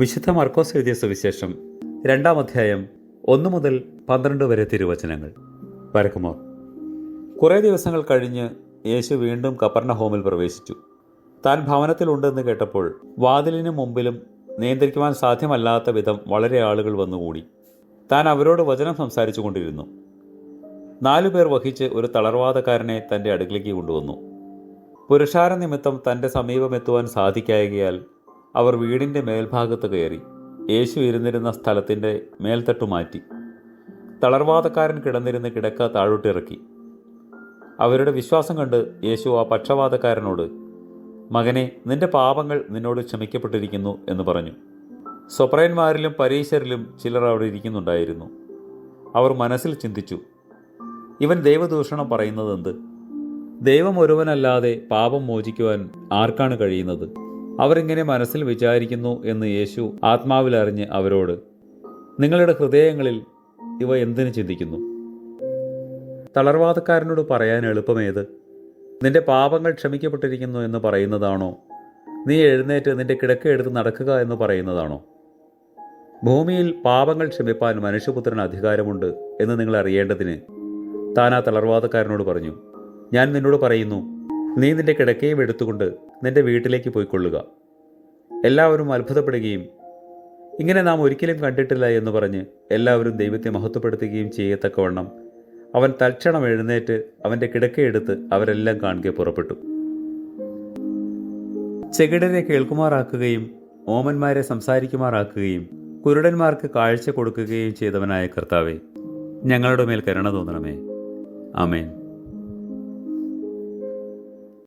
വിശുദ്ധ മർക്കോസ് എഴുതിയ സുവിശേഷം രണ്ടാം അധ്യായം ഒന്ന് മുതൽ പന്ത്രണ്ട് വരെ തിരുവചനങ്ങൾ. വരക്കുമോ? കുറേ ദിവസങ്ങൾ കഴിഞ്ഞ് യേശു വീണ്ടും കപ്പർണ ഹോമിൽ പ്രവേശിച്ചു. താൻ ഭവനത്തിലുണ്ടെന്ന് കേട്ടപ്പോൾ വാതിലിന് മുമ്പിലും നിയന്ത്രിക്കുവാൻ സാധ്യമല്ലാത്ത വിധം വളരെ ആളുകൾ വന്നുകൂടി. താൻ അവരോട് വചനം സംസാരിച്ചു കൊണ്ടിരുന്നു. നാലുപേർ വഹിച്ച് ഒരു തളർവാദക്കാരനെ തന്റെ അടുക്കിലേക്ക് കൊണ്ടുവന്നു. പുരുഷാര നിമിത്തം തന്റെ സമീപമെത്തുവാൻ സാധിക്കായകയാൽ അവർ വീടിന്റെ മേൽഭാഗത്ത് കയറി യേശു ഇരുന്നിരുന്ന സ്ഥലത്തിന്റെ മേൽത്തട്ടു മാറ്റി. തളർവാദക്കാരൻ കിടന്നിരുന്ന കിടക്ക താഴോട്ടിറക്കി അവരുടെ വിശ്വാസം കണ്ട് യേശു ആ പക്ഷവാതക്കാരനോട് മകനെ നിന്റെ പാപങ്ങൾ നിന്നോട് ക്ഷമിക്കപ്പെട്ടിരിക്കുന്നു എന്ന് പറഞ്ഞു. സ്വപ്രയന്മാരിലും പരീശരിലും ചിലർ അവിടെ ഇരിക്കുന്നുണ്ടായിരുന്നു. അവർ മനസ്സിൽ ചിന്തിച്ചു ഇവൻ ദൈവദൂഷണം പറയുന്നത് എന്ത്? ദൈവം ഒരുവനല്ലാതെ പാപം മോചിക്കുവാൻ ആർക്കാണ് കഴിയുന്നത്? അവരിങ്ങനെ മനസ്സിൽ വിചാരിക്കുന്നു എന്ന് യേശു ആത്മാവിലറിഞ്ഞ് അവരോട് നിങ്ങളുടെ ഹൃദയങ്ങളിൽ ഇവ എന്തിനു ചിന്തിക്കുന്നു? തളർവാദക്കാരനോട് പറയാൻ എളുപ്പമേത്? നിന്റെ പാപങ്ങൾ ക്ഷമിക്കപ്പെട്ടിരിക്കുന്നു എന്ന് പറയുന്നതാണോ? നീ എഴുന്നേറ്റ് നിന്റെ കിടക്ക എടുത്ത് നടക്കുക എന്ന് പറയുന്നതാണോ? ഭൂമിയിൽ പാപങ്ങൾ ക്ഷമിപ്പാൻ മനുഷ്യപുത്രന് അധികാരമുണ്ട് എന്ന് നിങ്ങൾ അറിയേണ്ടതിന് താൻ ആ തളർവാദക്കാരനോട് പറഞ്ഞു ഞാൻ നിന്നോട് പറയുന്നു നീ നിന്റെ കിടക്കയും എടുത്തുകൊണ്ട് നിന്റെ വീട്ടിലേക്ക് പോയിക്കൊള്ളുക. എല്ലാവരും അത്ഭുതപ്പെടുകയും ഇങ്ങനെ നാം ഒരിക്കലും കണ്ടിട്ടില്ല എന്ന് പറഞ്ഞ് എല്ലാവരും ദൈവത്തെ മഹത്വപ്പെടുത്തുകയും ചെയ്യത്തക്കവണ്ണം അവൻ തൽക്ഷണം എഴുന്നേറ്റ് അവന്റെ കിടക്കയെടുത്ത് അവരെല്ലാം കാണുകയെ പുറപ്പെട്ടു. ചെകിടരെ കേൾക്കുമാറാക്കുകയും ഓമന്മാരെ സംസാരിക്കുമാറാക്കുകയും കുരുടന്മാർക്ക് കാഴ്ച കൊടുക്കുകയും ചെയ്തവനായ കർത്താവെ ഞങ്ങളുടെ മേൽ കരുണ തോന്നണമേ. ആമേൻ.